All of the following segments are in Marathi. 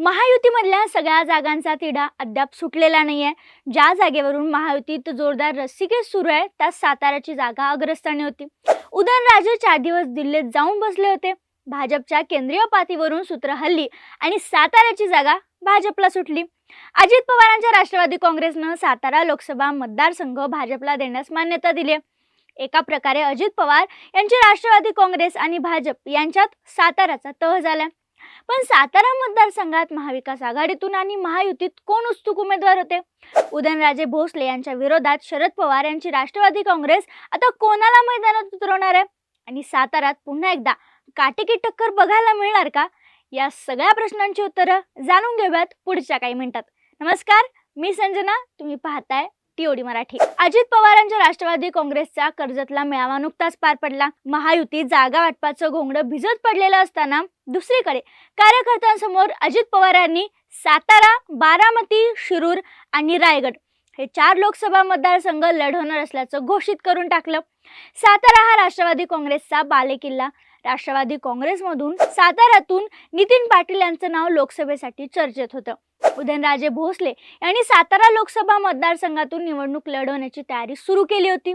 महायुतीमधल्या सगळ्या जागांचा तिढा अद्याप सुटलेला नाही आहे ज्या जागेवरून महायुतीत जोरदार रस्सीखेच सुरू आहे त्या साताऱ्याची जागा अग्रस्थानी होती. उदयनराजे चार दिवस दिल्लीत जाऊन बसले होते. भाजपच्या केंद्रीय पातळीवरून सूत्र हल्ली आणि साताऱ्याची जागा भाजपला सुटली. अजित पवारांच्या राष्ट्रवादी काँग्रेसनं सातारा लोकसभा मतदारसंघ भाजपला देण्यास मान्यता दिली एका प्रकारे अजित पवार यांची राष्ट्रवादी काँग्रेस आणि भाजप यांच्यात साताऱ्याचा तह झाला पण सातारा मतदारसंघात महाविकास आघाडीतून आणि महायुतीत कोण उत्सुक उमेदवार होते? उदयनराजे भोसले यांच्या विरोधात शरद पवार यांची राष्ट्रवादी काँग्रेस आता कोणाला मैदानात उतरवणार आहे? आणि साताऱ्यात पुन्हा एकदा काटेकी टक्कर बघायला मिळणार का? या सगळ्या प्रश्नांची उत्तरं जाणून घेऊयात पुढच्या काही मिनिटात. नमस्कार मी संजना तुम्ही पाहताय टीओडी मराठी. अजित पवारांच्या राष्ट्रवादी काँग्रेसचा कर्जतला मेळावा नुकताच पार पडला. महायुती जागा वाटपाचं घोंगडं भिजत पडलेलं असताना दुसरीकडे कार्यकर्त्यांसमोर अजित पवारांनी सातारा बारामती शिरूर आणि रायगड हे चार लोकसभा मतदारसंघ लढवणार असल्याचं घोषित करून टाकलं. सातारा हा राष्ट्रवादी काँग्रेसचा बालेकिल्ला. राष्ट्रवादी काँग्रेसमधून साताऱ्यातून नितीन पाटील यांचं नाव लोकसभेसाठी चर्चेत होतं. उदयनराजे भोसले यांनी सातारा लोकसभा मतदारसंघातून निवडणूक लढवण्याची तयारी सुरू केली होती.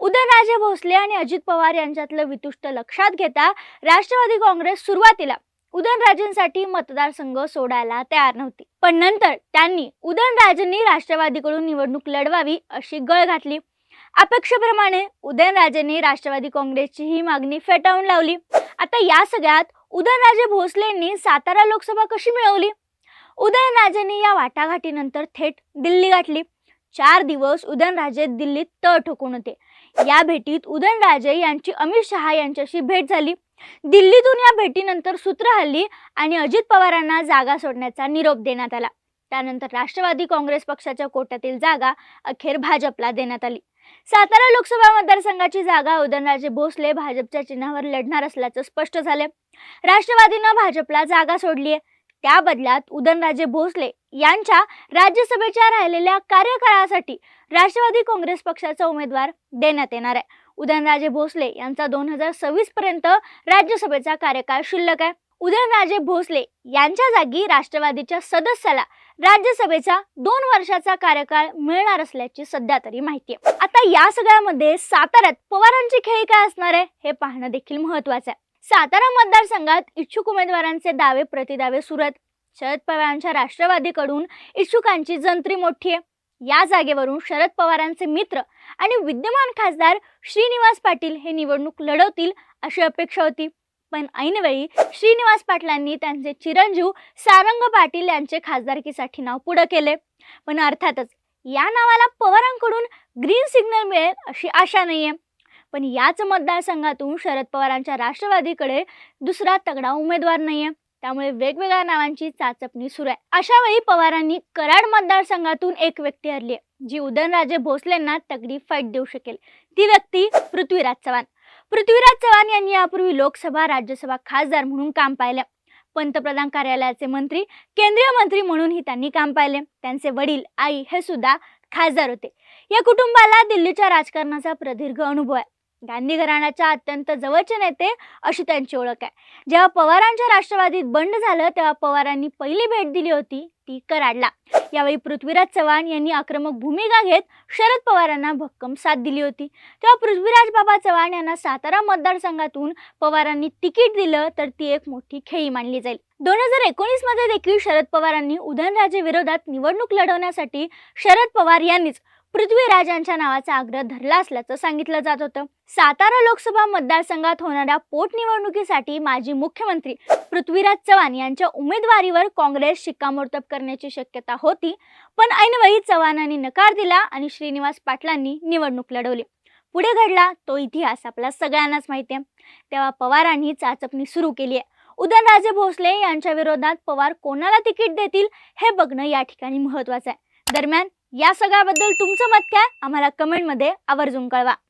उदयनराजे भोसले आणि अजित पवार यांच्यातलं वितुष्ट लक्षात घेता राष्ट्रवादी काँग्रेस सुरुवातीला उदयनराजेंसाठी मतदारसंघ सोडायला तयार नव्हती. पण नंतर त्यांनी उदयनराजेंनी राष्ट्रवादीकडून निवडणूक लढवावी अशी गळ घातली. अपेक्षेप्रमाणे उदयनराजेंनी राष्ट्रवादी काँग्रेसची ही मागणी फेटाळून लावली. आता या सगळ्यात उदयनराजे भोसलेंनी सातारा लोकसभा कशी मिळवली? उदयनराजेंनी या वाटाघाटीनंतर थेट दिल्ली गाठली. चार दिवस उदयनराजे दिल्लीत तळ ठोकून होते. या भेटीत उदयनराजे यांची अमित शहा यांच्याशी भेट झाली. दिल्लीतून या भेटीनंतर सूत्र हल्ली आणि अजित पवारांना जागा सोडण्याचा निरोप देण्यात आला. त्यानंतर राष्ट्रवादी काँग्रेस पक्षाच्या कोट्यातील जागा अखेर भाजपला देण्यात आली. सातारा लोकसभा मतदारसंघाची जागा उदयनराजे भोसले भाजपच्या चिन्हावर लढणार असल्याचं स्पष्ट झालं राष्ट्रवादीनं भाजपला जागा सोडली आहे त्या बदल्यात उदयनराजे भोसले यांच्या राज्यसभेच्या राहिलेल्या कार्यकाळासाठी राष्ट्रवादी काँग्रेस पक्षाचा उमेदवार देण्यात येणार आहे. उदयनराजे भोसले यांचा दोन हजार सव्वीस पर्यंत राज्यसभेचा कार्यकाळ शिल्लक आहे. उदयनराजे भोसले यांच्या जागी राष्ट्रवादीच्या सदस्याला राज्यसभेचा दोन वर्षाचा कार्यकाळ मिळणार असल्याची सध्या तरी माहिती आहे. आता या सगळ्यामध्ये साताऱ्यात पवारांची खेळी काय असणार आहे हे पाहणं देखील महत्वाचं आहे. सातारा मतदारसंघात इच्छुक उमेदवारांचे दावे प्रतिदावे सुरू आहेत शरद पवारांच्या राष्ट्रवादीकडून इच्छुकांची जंत्री मोठी आहे. या जागेवरून शरद पवारांचे मित्र आणि विद्यमान खासदार श्रीनिवास पाटील हे निवडणूक लढवतील अशी अपेक्षा होती. पण ऐनवेळी श्रीनिवास पाटलांनी त्यांचे चिरंजीव सारंग पाटील यांचे खासदारकीसाठी नाव पुढे केले. पण अर्थातच या नावाला पवारांकडून ग्रीन सिग्नल मिळेल अशी आशा नाहीये. पण याच मतदारसंघातून शरद पवारांच्या राष्ट्रवादीकडे दुसरा तगडा उमेदवार नाहीये. त्यामुळे वेगवेगळ्या नावांची चाचपणी सुरू आहे. अशा वेळी पवारांनी कराड मतदारसंघातून एक व्यक्ती हरली आहे जी उदयनराजे भोसलेंना तगडी फाईट देऊ शकेल. ती व्यक्ती पृथ्वीराज चव्हाण. पृथ्वीराज चव्हाण यांनी यापूर्वी लोकसभा राज्यसभा खासदार म्हणून काम पाहिलं. पंतप्रधान कार्यालयाचे मंत्री केंद्रीय मंत्री म्हणूनही त्यांनी काम पाहिले. त्यांचे वडील आई हे सुद्धा खासदार होते. या कुटुंबाला दिल्लीच्या राजकारणाचा प्रदीर्घ अनुभव आहे. गांधी घराण्याच्या अत्यंत जवळचे नेते अशी त्यांची ओळख आहे. जेव्हा पवारांच्या राष्ट्रवादीत बंड झालं तेव्हा पवारांनी पहिली भेट दिली होती ती कराडला. यावेळी पृथ्वीराज चव्हाण यांनी आक्रमक भूमिका घेत शरद पवारांना भक्कम साथ दिली होती. तेव्हा पृथ्वीराज बाबा चव्हाण यांना सातारा मतदारसंघातून पवारांनी तिकीट दिलं तर ती एक मोठी खेळी मानली जाईल. दोन हजार एकोणीसमध्ये देखील शरद पवारांनी उदयनराजे विरोधात निवडणूक लढवण्यासाठी शरद पवार यांनीच पृथ्वीराज यांच्या नावाचा आग्रह धरला असल्याचं सांगितलं जात होतं. सातारा लोकसभा मतदारसंघात होणाऱ्या पोटनिवडणुकीसाठी माजी मुख्यमंत्री पृथ्वीराज चव्हाण यांच्या उमेदवारीवर काँग्रेस शिक्कामोर्तब करण्याची शक्यता होती पण ऐनवेळी चव्हाणांनी नकार दिला आणि श्रीनिवास पाटलांनी निवडणूक लढवली. पुढे घडला तो इतिहास आपला सगळ्यांनाच माहिती आहे. तेव्हा पवारांनी चाचपणी सुरू केली आहे उदयनराजे भोसले यांच्या विरोधात पवार कोणाला तिकीट देतील हे बघणं या ठिकाणी महत्वाचं आहे. दरम्यान या सगळ्याबद्दल तुमचं मत काय? आम्हाला कमेंटमध्ये आवर्जून कळवा.